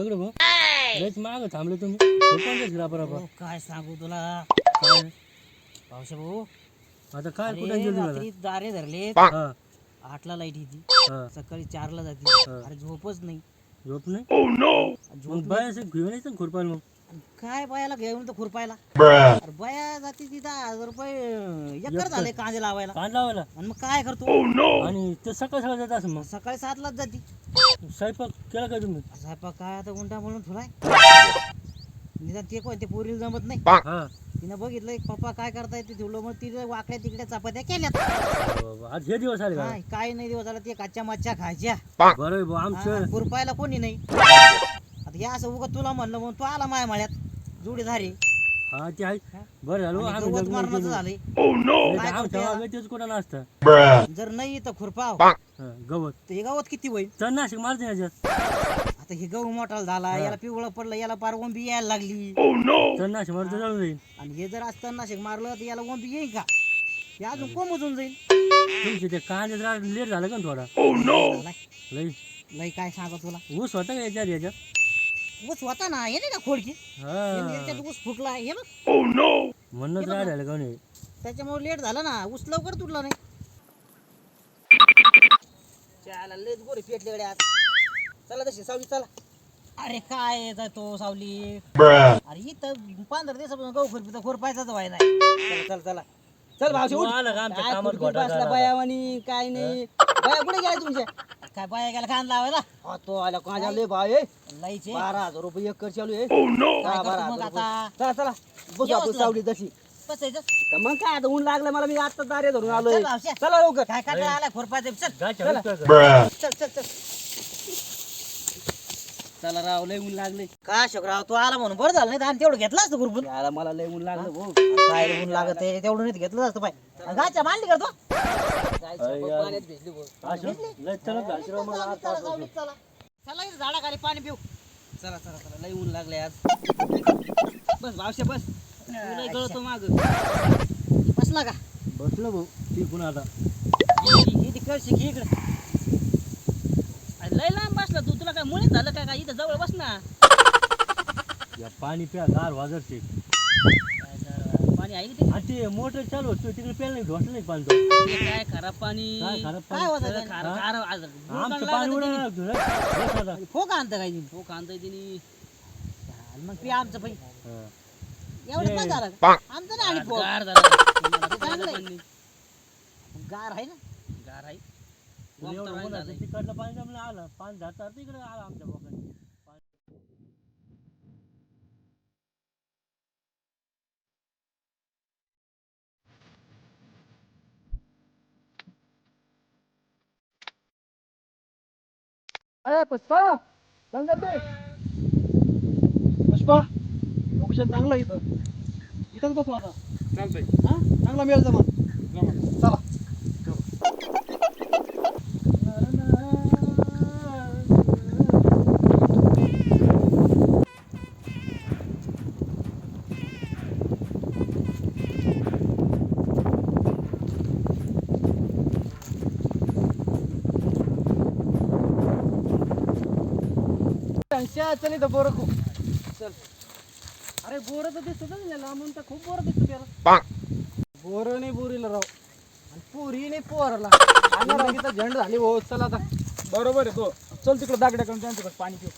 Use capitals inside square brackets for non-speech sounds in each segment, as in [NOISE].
दगड भाऊ लयच माग थांबले तुम्ही. कोण तेच रापरापा हो, काय सांगू तुला? काय? पावशे भाऊ. आता काय? कुठे अरे, गेली मला रात्री दारे धरले हा. आठला लाइट येते. हा. सकाळी चारला जाते. अरे झोपच नाही. झोप नाही? मग झोप बाय असं घेऊन यायचं खुरपाल मग? आणि काय बायाला घेऊन तर खुरपायला? अरे बाया जाते तिथं हजार रुपये एकर झाले कांदे लावायला. कांद लावायला? आणि मग काय करतो? आणि ते सकाळ सकाळ जात असं मग? सकाळी सातलाच जाते. स्वयंपाक केला काय तुम्ही? स्वयंपाक काय आता उंटा म्हणून निदान ते कोण ते पोरीला जमत नाही. हा. तिनं बघितलं एक पप्पा काय करताय ते ठेवलं मग तिने वाकड्या तिकड्या चपात्या केल्यात. बाबा, आज हे दिवस आले का? काय नाही दिवस झाला ते कच्च्या मच्छा खायच्या. बरं आहे भाऊ आमचं हा, खुरपायला कोणी नाही. आता हे असं उगा तुला म्हणलं म्हणून तू आला माया माळ्यात जुडी धारे हा ते आहे. बरं झालं आम्ही गवत मारण्याचं. झालंय. नाही तर काय आमच्या करते मागे तेच कुठं नसतं जर नाही तर खुरपाव. गवत. तर हे गवत किती होईल? तर नाशिक मारते याच्यात. आता हे गहू मोठा झाला याला पिवळं पडलं याला पार ओंबी यायला लागली. तर नाशिक मारते जळून जाईल आणि हे जर असतं नाशिक मारलं तर याला ओंबी येईल का? हे अजून कोमजून जाईल तुमचे ते कांदे लेट झालं का ना थोडा? झालाय. लई. लय काय सांगा तुला? ऊस होता का याच्यात याच्यात? ऊस होता ना हे नाही का खोडकी? हा. याच्यात ऊस फुटला हे बघ. म्हणूनच राहिलं का नाही? त्याच्यामुळे लेट झालं ना ऊस लवकर तुटला नाही. चाला लेच गोरी पेटले गड्या. चला तशी सावली चला. अरे काय येत तो सावली? अरे इथं पंधरा दिवसापासून गहू खुरपी तर खुरपायचाच व्हाय नाही. चला चला चला. चल भावशी तू उठ. आला का आमच्या काय कामात खुरपी घोटाळा बसला करायला? बायावानी? काय नाही. बाया कुठे गेल्या तुमच्या? काय बाया गेला कांदा लावायला? हा तो आला कांदा लय भाव आहे लईचे. बारा हजार रुपये एकर चालू आहे. बारा मग आता? चला चला. बसू आपण सावली तशी. मग काय आता ऊन लागलं मला मी आता दारे धरून आलोय. चला लवकर. काय काय आला खुरपायचं चल? चल. चल चल चला. राव लय ऊन लागले का राव तू आला म्हणून बरं झालं नाही तर आणि तेवढं घेतलं असतं गुरबुन याला मला लय ऊन लागलं भाऊ. काय ऊन लागत आहे तेवढं नाही घेतलं असतं पाय गाच्या मांडली का तो? पाण्यात भिजली भाऊ. असं? लय चलत झालं राव मला आज चला, चला. इथं झाडाखाली पाणी पिऊ. चला चला चला. लय ऊन लागले आज. बस भावशे बस. माग. बसला का? बसलो भाऊ टिकून आता. ही इकडे. लय लांब बसला तू तुला काय मुळे झालं काय? काय इथं जवळ बस ना. या पाणी प्या गार वाजरते. पाणी आहे की आणि ते मोटर चालू असतो तिकडे प्यायला नाही ढोसलं नाही पाणी. तो. ते काय खराब पाणी? काय खराब काय पाणी? होतं खार हा? खार आज आमचं पाणी उडा फोक आणतं काय फोक हो, तिने. मग. पी आमचं पाई एवढं पण झालं? का? आमचं नाही आणि फोक गार झालं. गार आहे ना? गार आहे. तिकडलं पाणी जमलं आलं. पाणी जाता तिकडे आलं आमच्या बोकांनी अरे पुष्पा चांगलं ते पुष्पा? लोकेशन चांगलं आहे इथं. इथंच बसू आता. चालतंय. हा? चांगला मिळेल जमा. चला. चल इथं बोरं खूप. चल अरे बोरं तर दिसत ना लांबून तर खूप बोरं दिसतो त्याला. बोरं नाही बोरीला राव. आणि पोरी नाही पोराला. तर झंड झाली हो. चल आता. बरोबर आहे तो चल तिकडे दागड्या करून त्यांच्याकडे पाणी पिऊ.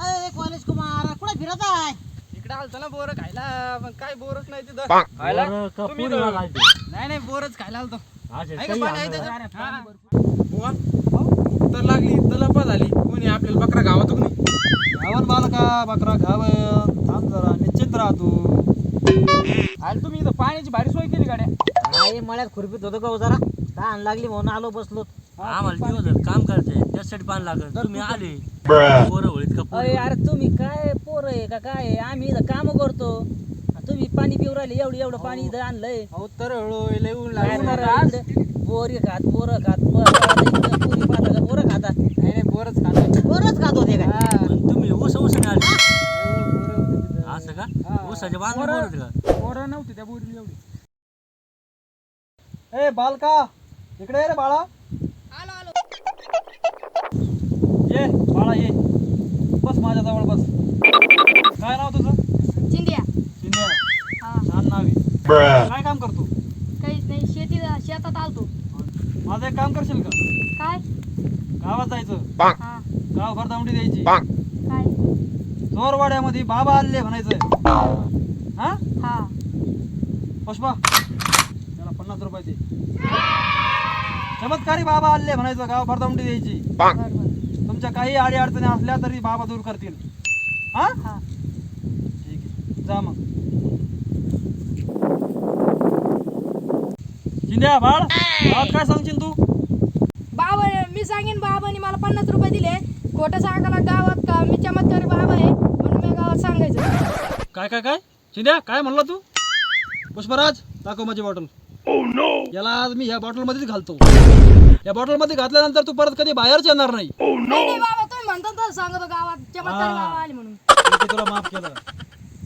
अरे कॉलेज कुमार कुठे फिरत आहे? इकडे आलतो ना बोरं खायला पण काय बोरच नाही तिथं. बरं का तुम्ही? नाही नाही बोरच खायला आलतो. काही पाणी आहे. त्याच्यात? हा. बुवा, तर लागली तलपा झाली. कोणी आपल्याला बकरा गावात नाही? गावन बालका बकरा घाव थांब जरा निश्चित राहतो आणि तुम्ही इथं पाण्याची भारी सोय केली गाड्या नाही? मळ्यात खुरपीत होतो का जरा? तहान लागली म्हणून आलो बसलो. आम्हाला काम करायचंय. त्यासाठी पाणी लागत तुम्ही आले. पोरं होळीत का अरे पोरं? अरे तुम्ही काय पोर आहे का काय आहे? आम्ही इथं काम करतो. आणि तुम्ही पाणी पिऊ राहिले एवढं एवढं पाणी इथं आणलंय. अहो तर हळू लय ऊन काय लागलं इकडे? बोरी खात पोरं खात इकडं पोरं खातात. नाही नाही बोरच खातो बरंच खात होते काय. पण तुम्ही ऊस ऊस हो, बोरं तिथं. असं का? हा. ऊसाच्या बांधून बोलत का? पोरं नव्हती त्या बोरीला एवढी. ए बालका इकडे ये रे बाळा. ये बाळा ये. बस माझ्या जवळ बस. काय नाव तुझं? चिंध्या शिंदे हा. छान नाव आहे. काय काम करतो? काहीच नाही शेती शेतात आलतो. माझं एक काम करशील का? काय? गावात जायचं. हा. गाव भरदावणी द्यायची. काय? चोरवाड्यामध्ये बाबा आले म्हणायचं. हा? हा. पुष्पा. त्याला पन्नास रुपये दे. चमत्कारी बाबा आले म्हणायचं गाव भरदावणी द्यायची. बरोबर तुमच्या काही अडी अडचणी असल्या तरी बाबा दूर करतील. हा? हा. ठीक आहे. जा मग. चिंद्या बाळ गावात काय सांगशील तू? मी सांगेन बाबाने मला पन्नास रुपये दिले. खोटं सांगायला गावात का? मी चमत्कारी बाबा आहे म्हणून मी गावात सांगायचं. काय काय काय? चिंद्या काय म्हणला तू? पुष्पराज दाखव माझी बॉटल याला आज मी ह्या बॉटल मध्येच घालतो. या बॉटलमध्ये घातल्यानंतर तू परत कधी बाहेरच येणार नाही. नाही नाही बाबा तुम्ही म्हणता तर सांगतो गावात. चमत्कारी हा. बाबा आले म्हणून. ठीक आहे, तुला माफ केलं.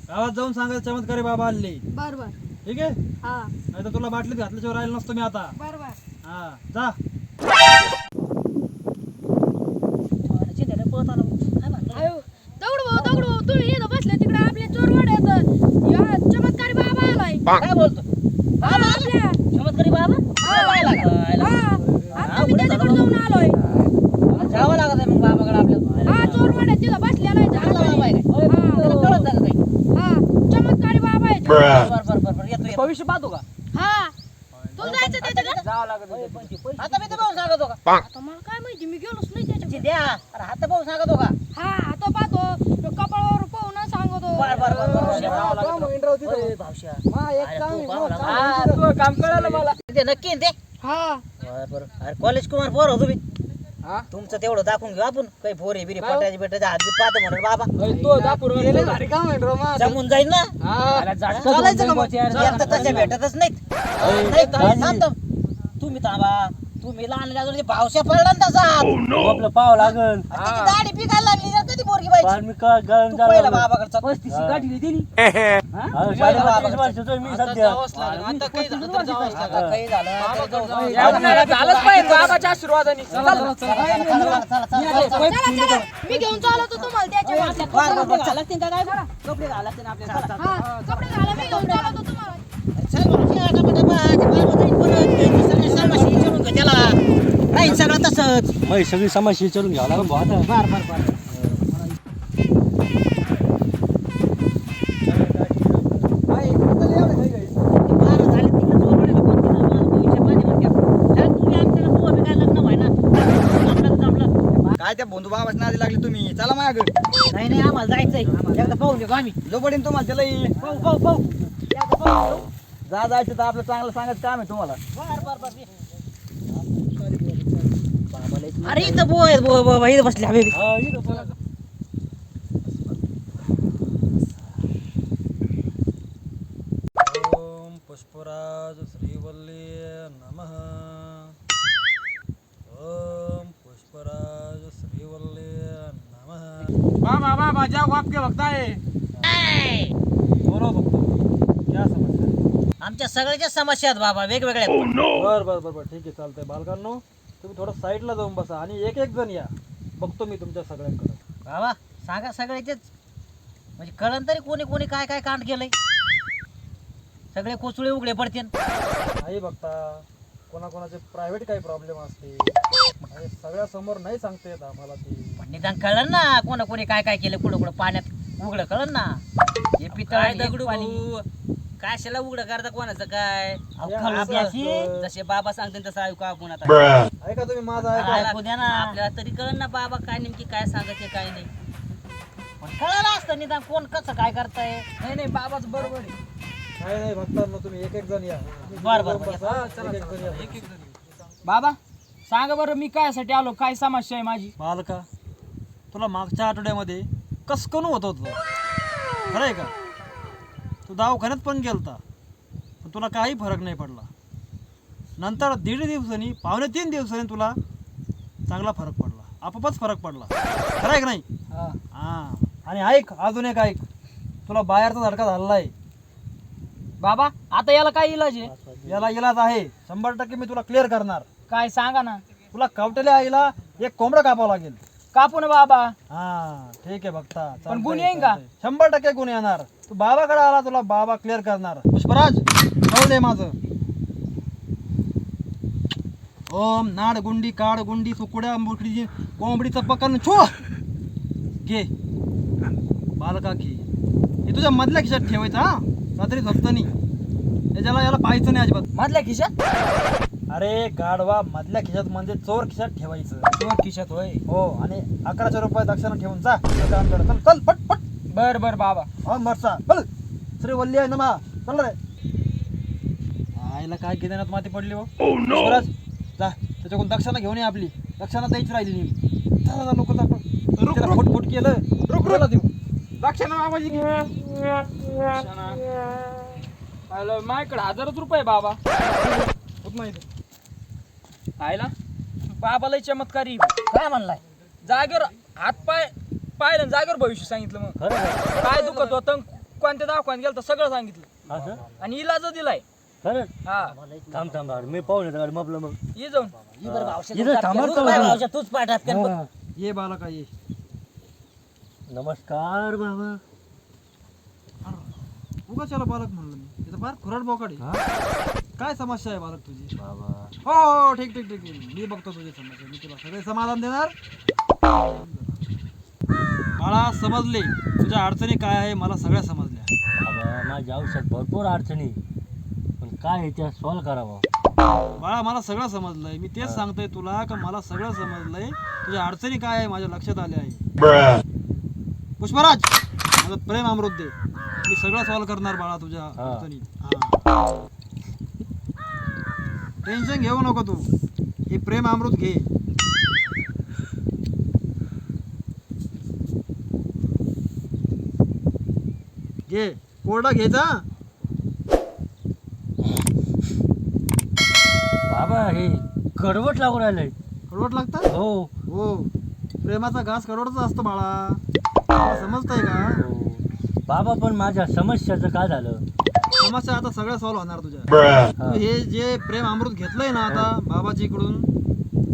गावात जाऊन सांगायचं चमत्कारी बाबा आले. बरोबर. ठीक आहे? हा. नाही तर तुला बाटलीत घातल्याशिवाय राहिलं नसतो मी आता. बरोबर. हा जा चिंध्याला पळत आला काय म्हणलं? अयो दगडू भाऊ दगडू भाऊ तुम्ही इथं बसले तिकडे आपले चोरवाड येत या चमत्कारी बाबा आलाय काय बोलतो? हा, आपल्या चमत्कारी बाबा? हा, पाहायला का? हा आता मी त्याच्याकडे जाऊन आलोय. जावं लागत आहे मग बाबाकडे आपल्याला हा चोरवाड आहे तिथं बसलेला बाबा? हा. कळत का काही. हा चमत्कारी बाबा आहे. तो. बरं बरं बरं बरं येतो येतो. भविष्य पाहतो का हा. तुला जायचं त्याच्याकडे? जावं लागत आता मी तर भाऊ सांगतो का आता मला काय माहिती मी गेलोच नाही त्याच्याकडे चिंध्या अरे हात भाऊ सांगतो का हा आता पाहतो तो कपाळावर पाहून सांगतो बर बर बर बर ओय, भावश्या अरे तू पाहावं लागलं. तू काम कळालं मला. ते नक्की आहे ते हा. बर बर. अरे कॉलेज कुमार पोर हो तुम्ही. हा? तुमचं तेवढं दाखवून घेऊ आपण. काही पोरे बिरे पटायचे बेटायचे हात बीत पाहतो म्हणून बाबा. तो दापूर भारी काम आहे रो मा जमून जाईल ना? चालायचं का मग? एकदा तसे भेटतच नाहीत. नाही, थांब, थांब. तुम्ही थांबा. तुम्ही लहान गाजर भावश्या पडला ना तसा आपलं पाव लागल. त्याची दाढी पिकायला लागली ना कधी पोरगी मी का गळून तू पहिला [LAUGHS] बाबाकडचा. पस्तीस गाठी दिली वर्षाचं मी सध्या. आता काही झालं तर जावंच लागेल. आता काही झालं तरी जाऊ. झालंच पाहिजे बाबाच्या आशीर्वादाने. चला, चला, चला, चला, चला. चला चला मी घेऊन चालवतो तुम्हाला त्याच्या. चला. हा कपडे घाला. मी घेऊन चालवतो चल बरं, या टमाटा बा, ते बाबा जाईल परत. ते सगळे घे त्याला. राहील सगळं तसंच. मग सगळी समाज विचारून घ्यावं लागेल भाऊ आता. बर, बर, बर. काय त्या बंधू बाबाच नादी लागली तुम्ही? चला माग. नाही नाही आम्हाला जायचंय. एकदा पाहून घेऊ आम्ही? जो पडेल तुम्हाला त्याला पाहू पाहू पाहू. एकदा पाहून घेऊ. जा जायचं तर आपलं चांगलं सांगायचं काम आहे तुम्हाला. बर बर बर. अरे इथं बो आहेत बो बो इथं बसले हवे ओम पुष्पराज श्रीवल्ली नमः। ओम पुष्पराज श्रीवल्ली नमः। बाबा बाबा जाओ आपके वक्त आहे बोलो बघतो क्या समस्या है? आमच्या सगळ्याच्या समस्या आहेत बाबा वेगवेगळ्या. बर बर बर बर ठीक आहे चालतंय. बालकांनो तुम्ही थोडं साईडला जाऊन बसा आणि एक एक जण या. बघतो मी तुमच्या सगळ्यांकडे. बाबा सांगा सगळ्याचेच म्हणजे कळण तरी कोणी कोणी काय काय कांड केलंय? सगळे कोचुळे उघडे पडतील. नाही बघता. कोणाकोणाचे प्रायव्हेट काही प्रॉब्लेम असते आणि सगळ्या समोर नाही सांगता येत आम्हाला ते. पण निदान कळण ना कोणा कोणी काय काय केलं कुठं कुठं पाण्यात उघडं कळण ना. हे पितळ दगडू पाणी. कशाला उघड करता कोणाचं काय? अहो, हे असं. असतं. जसे बाबा सांगते तसं ऐकू आपण आता. ऐका तुम्ही माझा ऐका. ऐकू द्या ना. आपल्याला तरी कळ ना बाबा काय नेमकी काय सांगते काय नाही. पण कळलं असतं निदान कोण कसं काय करताय. नाही नाही बाबाच बरोबर आहे. नाही भक्तांनो तुम्ही एक एक जण या. बर बर बर. हा, चला, चला, एक एक जण या. बाबा सांगा बरं मी कायसाठी आलो? काय समस्या आहे माझी? बालका तुला मागच्या आठवड्यामध्ये कसकन होत होतं? खरं आहे का? तू दवाखान्यात पण गेलता पण तुला काही फरक नाही पडला. नंतर दीड दिवसांनी पावणे तीन दिवसांनी तुला चांगला फरक पडला. आपोआपच फरक पडला. खरं आहे का नाही? हा. आणि ऐक अजून एक ऐक. तुला बाहेरचा झटका झालेला आहे बाबा आता याला काय इलाज आहे? याला इलाज आहे. शंभर टक्के मी तुला क्लिअर करणार. काय सांगा ना. तुला कवटेल्या आईला एक कोंबडं कापावं लागेल. कापू ना बाबा. हा ठीक आहे बघता. पण गुण येईन का? चालतंय. शंभर टक्के गुण येणार. तू बाबाकडे आला तुला बाबा क्लिअर करणार. पुष्पराज जाऊ दे माझं. ओम नाड गुंडी काड गुंडी सुकुड्या मुकडी कोंबडीचं पकड छो! घे. बालका घे हे तुझ्या मधल्या खिशात ठेवायचं हा? रात्री झोपतानी. याच्याला याला पाहायचं नाही अजिबात. मधल्या खिशात? अरे गाडवा मधल्या खिशात म्हणजे चोर खिशात ठेवायचं दोन खिशात होय हो आणि अकराशे रुपये दक्षिणा ठेवून जा दुकानकडे. चल चल पट पट बर बर बाबा हा मरसा चल श्री वल्ली आहे ना मा चल रे आईला काय केदारनाथ माती पडली हो स्वराज, जा त्याच्याकडून दक्षिणा घेऊन ये आपली दक्षिणा द्यायची राहिली नाही चला जा लोक त्याला फुट फुट केलं रुक रुक देऊ दक्षिणा बाबाजी माझ्याकडे हजारच रुपये बाबा होत नाही ते. आयला? बाबाला चमत्कारी काय म्हणलाय? जागेवर हात पाय पाहिलं आणि जागेवर भविष्य सांगितलं मग. काय दुखत होतं कोणत्या दवाखान्यात गेलं तर सगळं सांगितलं. आणि इलाज दिलाय. हा. थांब थांब मी पाहून येतो मग मग. ये जाऊन. ही. बरं भावशे तूच. काय भावशे पाठात कर बघ. ये बालका ये. नमस्कार बाबा. उगाच याला बालक म्हणलं मी. इथं फार खुराड बोकाडी काय समस्या आहे बालक तुझी? बाबा. हो हो ठीक ठीक ठीक. ठीक. मी बघतो तुझी समस्या मी तुला सगळे समाधान देणार. बाळा समजले. तुझ्या अडचणी काय आहे मला सगळ्या समजल्या. बाबा माझ्या आयुष्यात भरपूर अडचणी. पण काय आहे त्या सॉल्व करावं? बाळा मला सगळं समजलंय. मी तेच सांगतोय तुला का मला सगळं समजलंय. तुझ्या अडचणी काय आहे माझ्या लक्षात आल्या आहे. पुष्पराज माझं प्रेम अमृत दे. मी सगळं सॉल्व करणार बाळा तुझ्या हा. अडचणी. टेन्शन घेऊ नको तू. हे प्रेम अमृत घे. घे. कोरडा घ्यायचा बाबा हे कडवट लागून राहिलंय. कडवट लागतं? हो. हो. प्रेमाचा घास कडवटच असतो बाळा. समजतंय का? हो. बाबा पण माझ्या समस्याचं काय झालं? समस्या आता सगळ्या सॉल्व्ह होणार तुझ्या. तू हे जे प्रेम अमृत घेतलंय ना आता बाबाजीकडून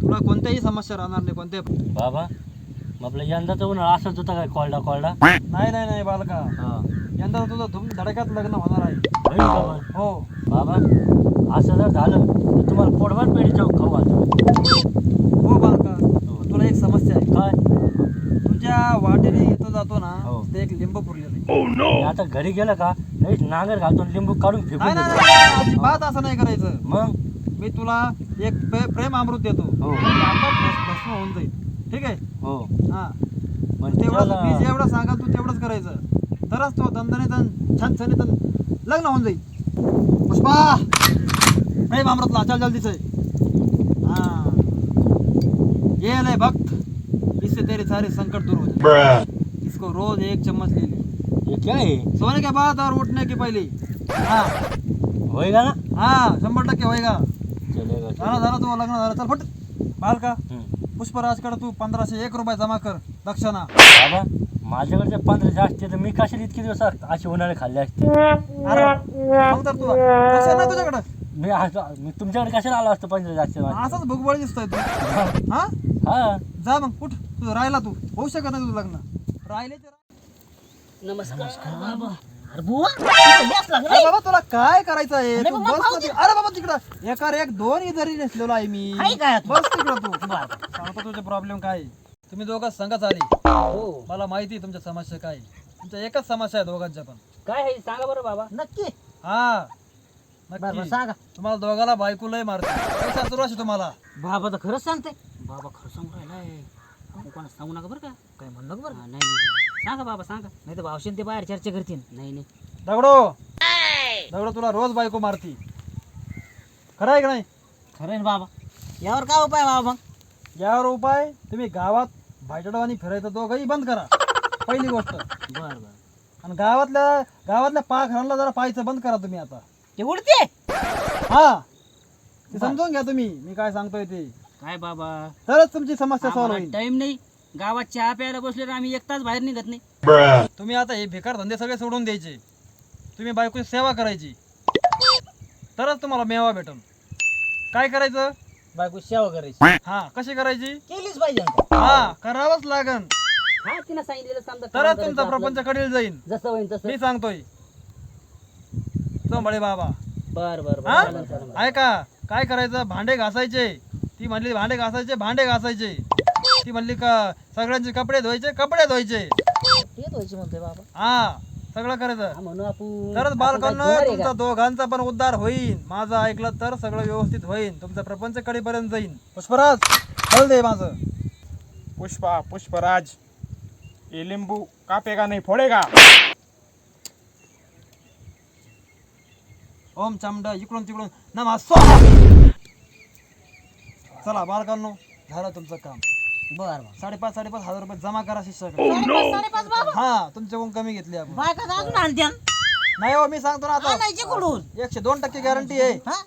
तुला कोणत्याही समस्या राहणार नाही कोणत्या बाबा मग आपलं यंदाचा उन्हाळा असंच होता काय कॉलडा कॉलडा नाही नाही नाही बालका. हा. यंदा तुझं धूम धडक्यात लग्न होणार आहे? हो. बाबा असं जर झालं तर तुम्हाला पोटभर पेढी चौक खाऊ घालतो. हो बालका पण तुला एक समस्या आहे तुझ्या वाटेने येतो जातो ना हो. ते एक लिंब पुरलेलं आहे. मी आता घरी गेलं का लगेच नांगर घालतो आणि लिंबू काढून फेकून नाही नाही, देतो. नाही, नाही, अजिबात असं नाही करायचं. मग? मी तुला एक प्रे- प्रेम अमृत देतो. हो. भस- भस्म होऊन जाईल. ठीक आहे? हो. हा. पण तेवढं त्याला- मी जेवढं सांगाल तू तेवढंच करायचं. तरच तो दणदणीत छान छानीत लग्न होऊन जाईल. पुष्पा! प्रेम अमृतला चल जल्दी से हाँ. ये ले भक्त. इससे तेरे सारे संकट दूर हो जाए इसको रोज एक चम्मच ले ले। हे काय आहे? सोने के बाद और उठने के पहले। हाँ। का ना? हाँ शंभर टक्के होएगा। चलेगा झालं झालं तू लग्न झालं चल फट। बाल का। हम्म. पुष्पराजकडे तू पंधराशे एक रुपये जमा कर दक्षिणा। बाबा माझ्याकडचे पंधरा जास्त तर मी कशाला इतके दिवस असे उन्हाळे खाल्ले असते? अरे तर तू. तुझ्याकडं? मी तुमच्याकडे कशाला आलो असतो पंधरा जास्त? माझ्याकडे? असंच भुगबळ दिसतोय तू. [LAUGHS] हा? हा. जा मग उठ. तुझं राहिला तू. होऊ शकत नाही तुझं लग्न. राहिले ते. नमस्कार अरे बुवा तू अरे बाबा तुला काय करायचं आहे? नाही तू बाबा, बस पाहू अरे बाबा तिकडं. एकार एक दोन इधरी नेसलेलो आहे मी. आहे काय तू? बस तिकडं तू. सांगतो तुझे प्रॉब्लेम काय आहे. तुम्ही दोघं संघच आले. हो. मला माहिती आहे तुमच्या समस्या काय आहे. तुमच्या एकच समस्या आहे दोघांच्या पण. काय आहे? सांगा बरं बाबा. नक्की. हा. बरं बरं नक्की. सांगा. तुम्हाला दोघाला बायको लय मारते. पैसा सुरू असे तुम्हाला बाबा तर खरंच सांगते. बाबा खरं सांगू राहिलाय. कोणा सांगू नका बरं का? काय म्हणलं बरं हा, नाही नाही सांगा बाबा सांगा. नाही तर भावशेन ते बाहेर चर्चा करतील. नाही नाही. दगडो! दगड तुला रोज बायको मारती. खरं आहे का नाही? खरं ना बाबा. यावर काय उपाय बाबा मग? यावर उपाय तुम्ही गावात भायटडवानी फिरायचं दोघंही बंद करा. पहिली गोष्ट. बर बर. आणि गावातल्या गावातल्या पाखरांना जरा पाहायचं बंद करा तुम्ही आता. ते उडते? हा. ते समजून घ्या तुम्ही. मी काय सांगतोय ते. काय बाबा? तरच तुमची समस्या सॉल्व्ह होईल. टाइम नाही. गावात चहा प्यायला बसले तर आम्ही एक तास बाहेर निघत नाही. तुम्ही आता हे बेकार धंदे सगळे सोडून द्यायचे. तुम्ही बायकोची सेवा करायची. तरच तुम्हाला मेवा भेटल काय करायचं? बायको सेवा करायची. हा कशी करायची? केलीच पाहिजे. हा करावंच लागन. हा तिनं सांगितलेलं समजा तरच तुमचा प्रपंच कडील जाईल जसं होईल तसं. मी सांगतोय. चोंबळे बाबा. बर बर. ऐका काय करायचं? भांडे घासायचे. ती म्हणली भांडे घासायचे भांडे घासायचे. ती म्हणली का सगळ्यांचे कपडे धुवायचे कपडे धुवायचे. म्हणतोय बाबा. हा सगळं करायचं हा, आपण. तरच आपण बालकांना काय तुमचा का? दोघांचा पण उद्धार होईल माझं ऐकलं तर सगळं व्यवस्थित होईल तुमचा प्रपंच कडेपर्यंत जाईल पुष्पराज चल दे माझं. पुष्पा पुष्पराज ये लिंबू कापेगा नहीं फोड़ेगा ओम चामडा इकडून तिकडून. नमा स्वाहा! चला बालकांनो झालं तुमचं काम. बर बर. साडेपाच साडेपाच हजार रुपये जमा करा शिष्याकडे. साडेपाच बाबा. हा तुमच्याकडून कमी घेतली आपण? बायका अजून आणत्यान. नाही हो मी सांगतो ना आता. आणायचे कुठून? एकशे दोन टक्के गॅरंटी आहे. हा?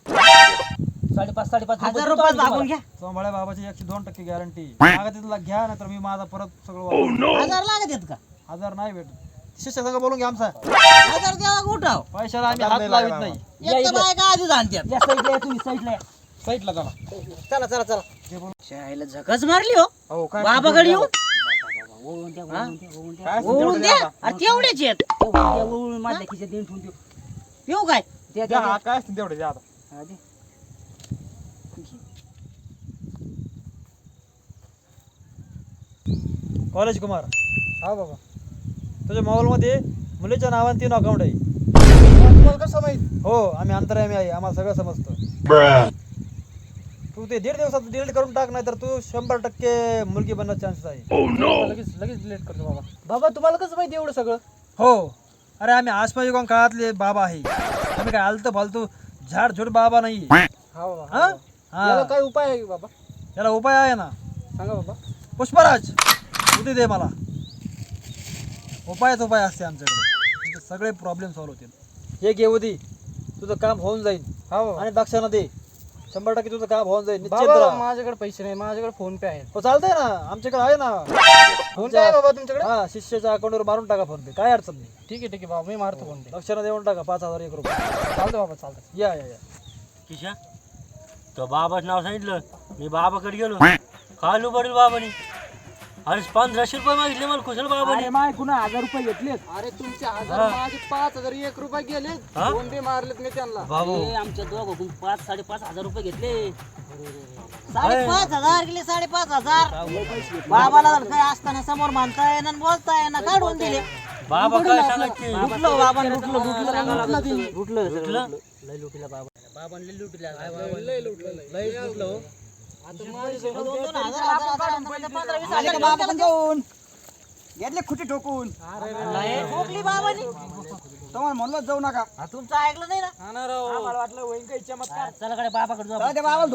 साडेपाच साडेपाच हजार रुपये भागून घ्या. सोंबाळे बाबाची एकशे दोन टक्के गॅरंटी तिथला घ्या नाही तर मी माझा परत सगळं वापरून. हजार लागत आहेत का? हजार नाही भेट शिष्य संघ बोलून घ्या आमचा. हजार द्यावा कुठाव पैशाला आम्ही हात लावित नाही. एक तर बायका आधीच आणत्यात. या साईडला या तुम्ही साईडला या. साईडला चला. चला चला चला. शाळेला झकच मारली हो. हो काय बाबाकडे येऊन ओळून द्या, ओळून द्या, ओळून द्या. काय ओळून द्या. अरे तेवढेच आहेत. ओळून द्या, ओळून माझ्या खिशात देऊन ठेवून देऊ. येऊ काय? द्या, द्या, द्या, हा, काय असतील तेवढे द्या आता. द्या. हा, दे. कॉलेज कुमार. हा बाबा. तुझ्या मोबाईलमध्ये मुलीच्या नावाने तीन अकाउंट आहे. तुम्हाला कसं माहीत? हो आम्ही अंतरामी आहे आम्हाला सगळं समजतं. तू ते दीड दिवसात डिलीट करून टाक नाही तर तू शंभर टक्के मुलगी बनण्याचा चान्सेस आहे लगेच लगेच डिलीट करतो बाबा. बाबा तुम्हाला कसं माहिती एवढं सगळं? हो. अरे आम्ही आसपास काळातले बाबा आहे. आम्ही काय आलतं फालतू झाड झुड बाबा नाही. हा बाबा हा याला हा. काय उपाय आहे बाबा? याला उपाय आहे ना. सांगा बाबा. पुष्पराज उदी दे मला. उपायच उपाय असते आमच्याकडे. तुमचे सगळे प्रॉब्लेम सॉल्व्ह होतील. हे घे उदी. तुझं काम होऊन जाईल हा बाबा. आणि दक्षाना दे. शंभर टक्के तुझं काम होऊन जाईल निश्चित बाबा राहा. माझ्याकडे पैसे नाही माझ्याकडे फोन पे आहे हो चालतंय ना. आमच्याकडे आहे ना. फोन पे आहे बाबा तुमच्याकडे? हा शिष्याच्या अकाउंटवर मारून टाका फोन पे. काय अडचण नाही. ठीक आहे ठीक आहे बाबा मी मारतो फोन पे. दक्षाना देऊन टाका पाच हजार एक रुपये. चालतं बाबा चालतं या या या. किशा तो बाबाचं नाव सांगितलं. मी बाबाकडे गेलो. काय पडेल बाबाने. अरे पंधराशे रुपये मागितले मला कुशल बाबाने अरे माय कुणा हजार रुपये घेतलेत? अरे तुमचे हजार माझे पाच हजार एक रुपये गेले. हा? पे मारलेत मी त्यांना. बाबू. ए, आमच्या दोघं पाच साडेपाच हजार रुपये घेतले. साडेपाच हजार गेले साडेपाच हजार. बाबाला जर काय असताना समोर मानता येणार बोलता येणार काढून दिले. बाबा काय सांगायचे लुटलो बाबा लुटलो लुटलो लुटलं बाबा. पण घेतले खुटी ठोकून ठोकली बाबानी तुम्हाला म्हणलं जाऊ नका तुमचं ऐकलं नाही ना आम्हाला वाटलं होईन काही चमत्कार हा, चला कडे बाबाकडे जाऊ बाबा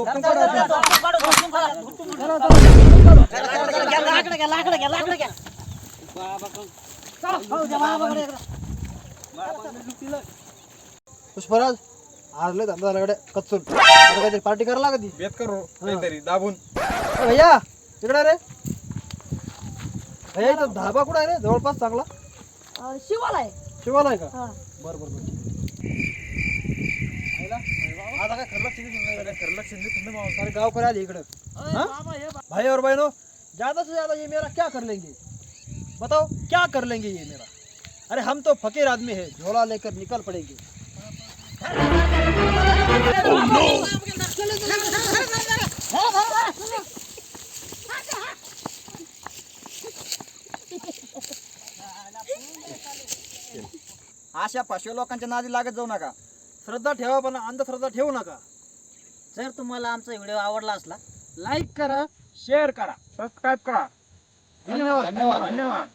लाकडं घ्या लाकडं घ्या लाकडं घ्या हो, बाबाकडे इकडं. पुष्पराज आज लय धंदा झाला कच्चून काहीतरी पार्टी करायला लागती. बेत करू काहीतरी दाबून. अरे भैया तिकडे रे. भैया इथं धाबा कुठं आहे रे? जवळपास चांगला. शिवाला आहे शिवाला आहे का? हा. बरं बरं बरं. आता काय खरं लक्ष खरं लक्ष सारे गाँव कर आले इकडं. हाँ? भाई और बहनों ज्यादा से ज्यादा ये मेरा क्या कर लेंगे? बताओ क्या कर लेंगे ये मेरा? अरे हम तो फकीर आदमी है झोला लेकर निकल पड़ेंगे। अशा पाचशे लोकांच्या नादी लागत जाऊ नका. श्रद्धा ठेवा पण अंधश्रद्धा ठेवू नका. जर तुम्हाला आमचा व्हिडिओ आवडला असला लाईक करा शेअर करा सबस्क्राईब करा. धन्यवाद. धन्यवाद. धन्यवाद.